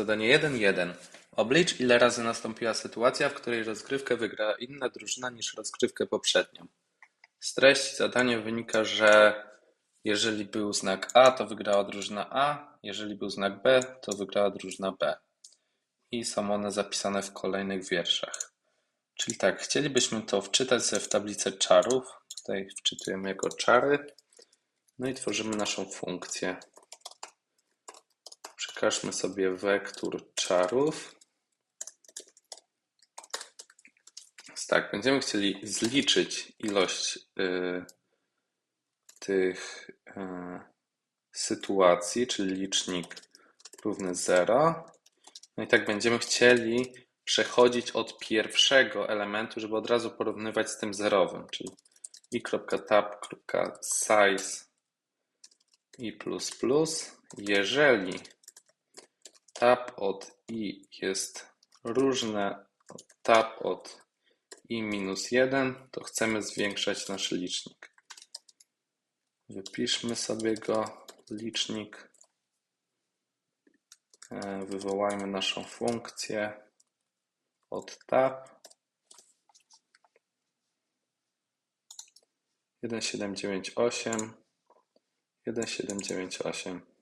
Zadanie 1.1. Oblicz ile razy nastąpiła sytuacja, w której rozgrywkę wygrała inna drużyna niż rozgrywkę poprzednią. Z treści zadania wynika, że jeżeli był znak A, to wygrała drużyna A, jeżeli był znak B, to wygrała drużyna B. I są one zapisane w kolejnych wierszach. Czyli tak, chcielibyśmy to wczytać sobie w tablicę czarów. Tutaj wczytujemy jako czary. No i tworzymy naszą funkcję. Przekażmy sobie wektor czarów. Tak, będziemy chcieli zliczyć ilość y, tych y, sytuacji, czyli licznik równy 0. No i tak będziemy chcieli przechodzić od pierwszego elementu, żeby od razu porównywać z tym zerowym, czyli i.tab.size i++. Jeżeli tab od i jest różne od tab od i minus 1, to chcemy zwiększać nasz licznik. Wypiszmy sobie go, licznik. E, wywołajmy naszą funkcję od tab. 1798 1798